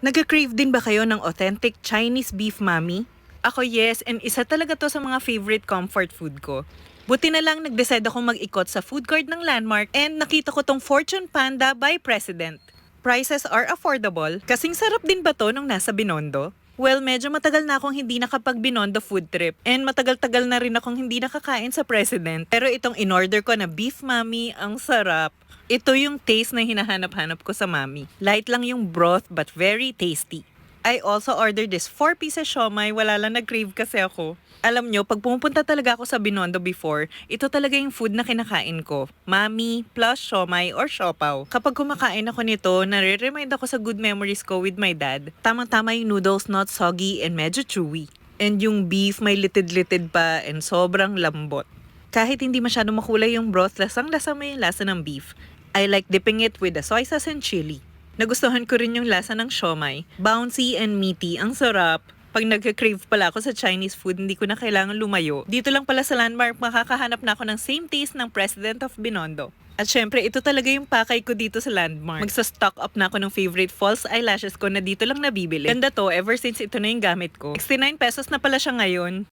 Nagka-crave din ba kayo ng authentic Chinese beef mami? Ako yes, and isa talaga to sa mga favorite comfort food ko. Buti na lang nag-decide akong mag-ikot sa food court ng Landmark and nakita ko tong Fortune Panda by President. Prices are affordable. Kasing sarap din ba to nung nasa Binondo? Well, medyo matagal na akong hindi nakapag-Binondo food trip and matagal-tagal na rin akong hindi nakakain sa President. Pero itong in-order ko na beef mami, ang sarap. Ito yung taste na hinahanap-hanap ko sa mami. Light lang yung broth but very tasty. I also ordered this 4 pieces siomay. Wala lang nag-crave kasi ako. Alam nyo, pag pumupunta talaga ako sa Binondo before, ito talaga yung food na kinakain ko. Mami plus siomay or siopaw. Kapag kumakain ako nito, nare-remind ako sa good memories ko with my dad. Tamang-tama yung noodles not soggy and medyo chewy. And yung beef may litid-litid pa and sobrang lambot. Kahit hindi masyado makulay yung broth, lasang-lasa yung lasa ng beef. I like dipping it with the soy sauce and chili. Nagustuhan ko rin yung lasa ng siomay. Bouncy and meaty, ang sarap. Pag nagka-crave pala ako sa Chinese food, hindi ko na kailangan lumayo. Dito lang pala sa Landmark, makakahanap na ako ng same taste ng President of Binondo. At syempre, ito talaga yung pakay ko dito sa Landmark. Magsa-stock up na ako ng favorite false eyelashes ko na dito lang nabibili. Ganda to, ever since ito na yung gamit ko. 69 pesos na pala siya ngayon.